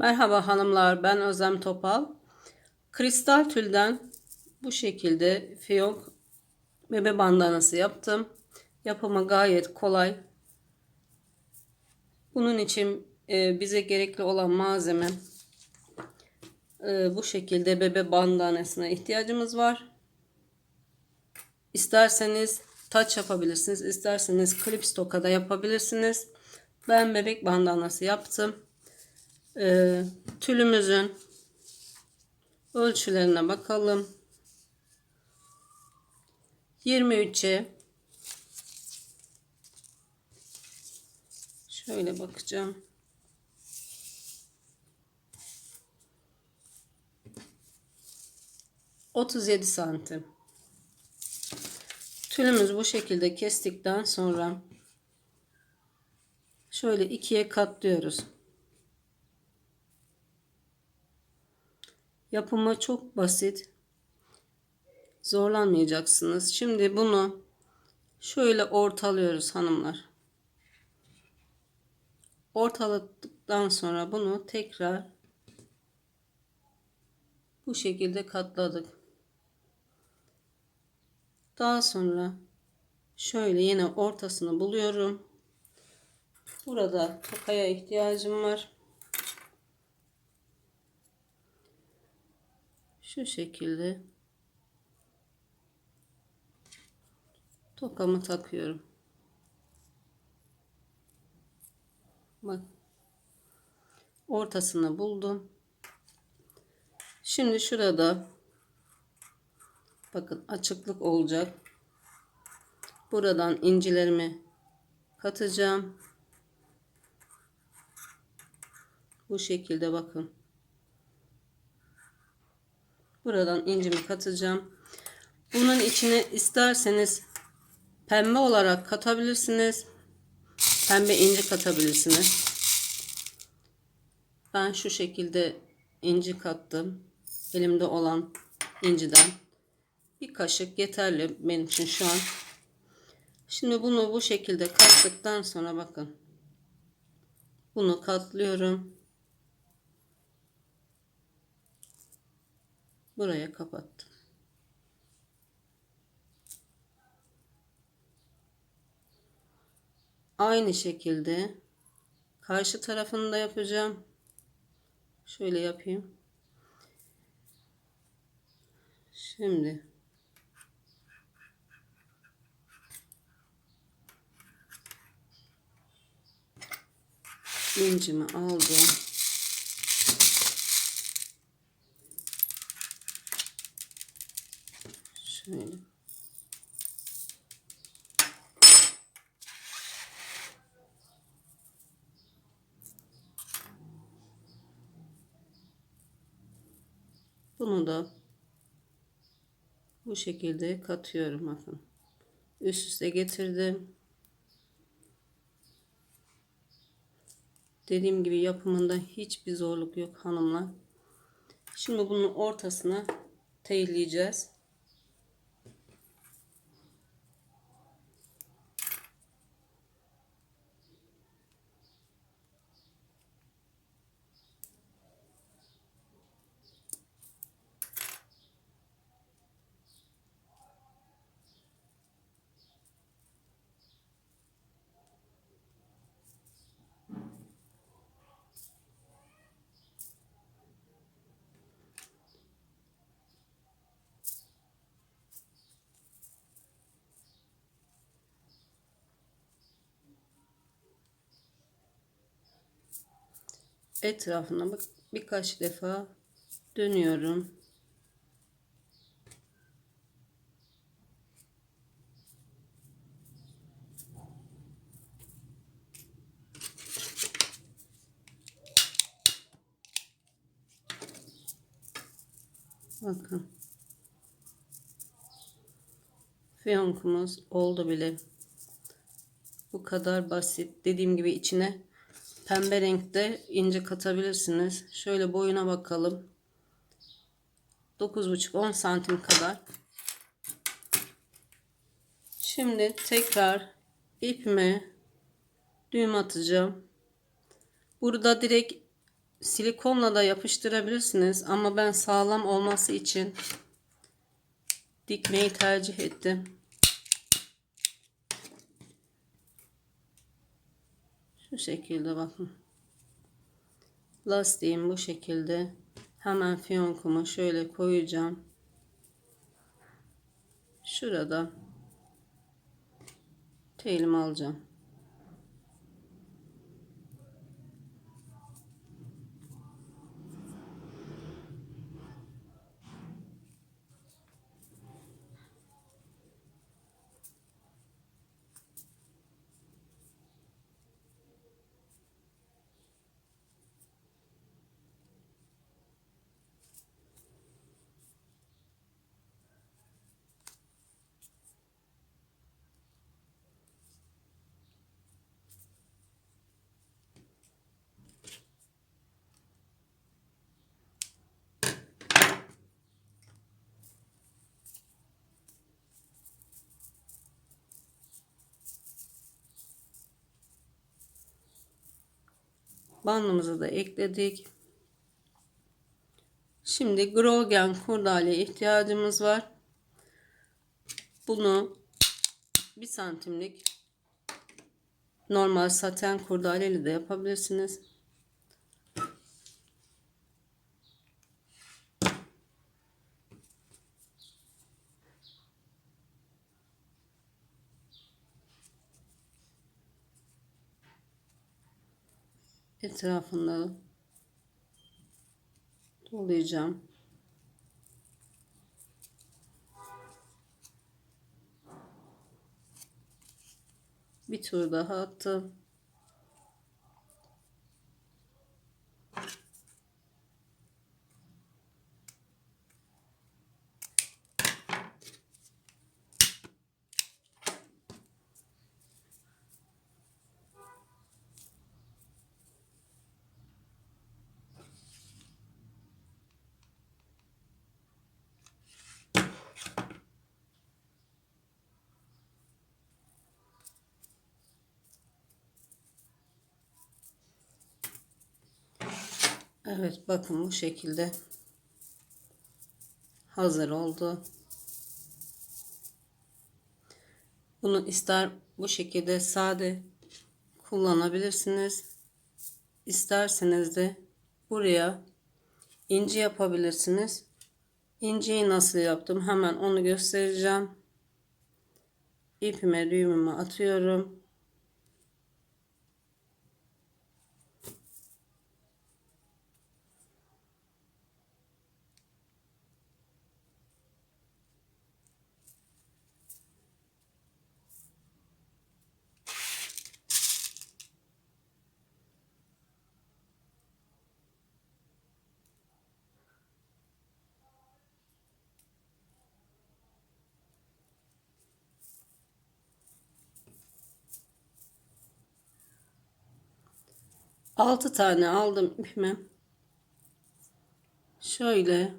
Merhaba hanımlar, ben Özlem Topal. Kristal tülden bu şekilde fiyonk bebe bandanası yaptım. Yapımı gayet kolay. Bunun için e, bize gerekli olan malzeme e, bu şekilde bebe bandanasına ihtiyacımız var. İsterseniz taç yapabilirsiniz, isterseniz klips tokada yapabilirsiniz. Ben bebek bandanası yaptım e, tülümüzün ölçülerine bakalım. 23'e şöyle bakacağım. Otuz yedi santim. Tülümüzü bu şekilde kestikten sonra şöyle ikiye katlıyoruz. Yapımı çok basit. Zorlanmayacaksınız. Şimdi bunu şöyle ortalıyoruz hanımlar. Ortaladıktan sonra bunu tekrar bu şekilde katladık. Daha sonra şöyle yine ortasını buluyorum. Burada tokaya ihtiyacım var. Şu şekilde tokamı takıyorum. Bak ortasını buldum. Şimdi şurada bakın açıklık olacak. Buradan incilerimi katacağım. Bu şekilde bakın. Buradan incimi katacağım. Bunun içine isterseniz pembe olarak katabilirsiniz. Pembe inci katabilirsiniz. Ben şu şekilde inci kattım. Elimde olan inciden. Bir kaşık yeterli benim için şu an. Şimdi bunu bu şekilde kattıktan sonra bakın. Bunu katlıyorum. Buraya kapattım. Aynı şekilde karşı tarafını da yapacağım. Şöyle yapayım. Şimdi incimi aldım. Şöyle. Bunu da bu şekilde katıyorum bakın. Üst üste getirdim. Dediğim gibi yapımında hiçbir zorluk yok hanımlar. Şimdi bunun ortasına teyleyeceğiz. Etrafına bak birkaç defa dönüyorum. Bakın. Fiyonkumuz oldu bile. Bu kadar basit. Dediğim gibi içine Pembe renkte ince katabilirsiniz. Şöyle boyuna bakalım. 9,5-10 santim kadar. Şimdi tekrar ipime düğüm atacağım. Burada direkt silikonla da yapıştırabilirsiniz ama ben sağlam olması için dikmeyi tercih ettim. Şu şekilde bakın. Lastiğim bu şekilde. Hemen fiyonkumu şöyle koyacağım. Şurada telimi alacağım. Bandımızı da ekledik. Şimdi Grogen kurdale ihtiyacımız var. Bunu bir santimlik normal saten kurdaleli de yapabilirsiniz. Etrafında dolayacağım. Bir tur daha attım. Evet bakın bu şekilde hazır oldu. Bunu ister bu şekilde sade kullanabilirsiniz. İsterseniz de buraya inci yapabilirsiniz. İnciyi nasıl yaptım hemen onu göstereceğim. İpime düğümümü atıyorum. Altı tane aldım ipimi. Şöyle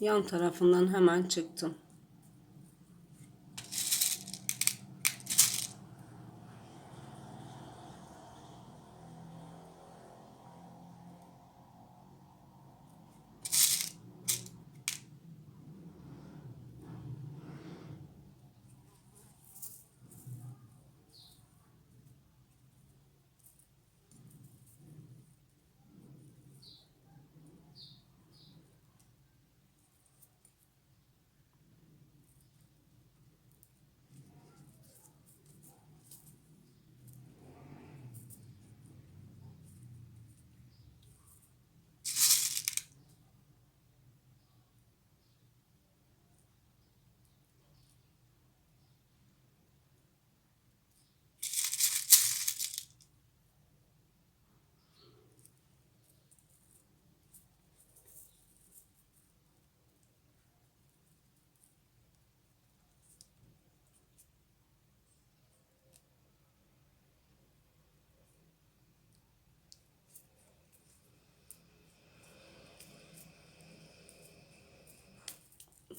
yan tarafından hemen çıktım.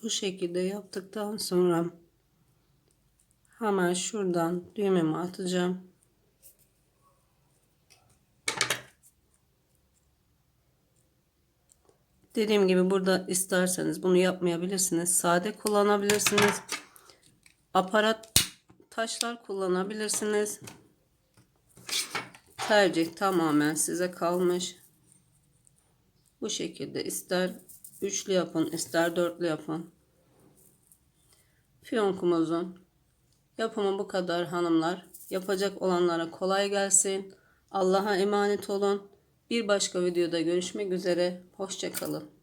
bu şekilde yaptıktan sonra hemen şuradan düğmemi atacağım. Dediğim gibi burada isterseniz bunu yapmayabilirsiniz. Sade kullanabilirsiniz. Aparat taşlar kullanabilirsiniz. Tercih tamamen size kalmış. Bu şekilde ister üçlü yapın ister dörtlü yapın. Fiyonkumuzun yapımı bu kadar hanımlar. Yapacak olanlara kolay gelsin. Allah'a emanet olun. Bir başka videoda görüşmek üzere. Hoşçakalın.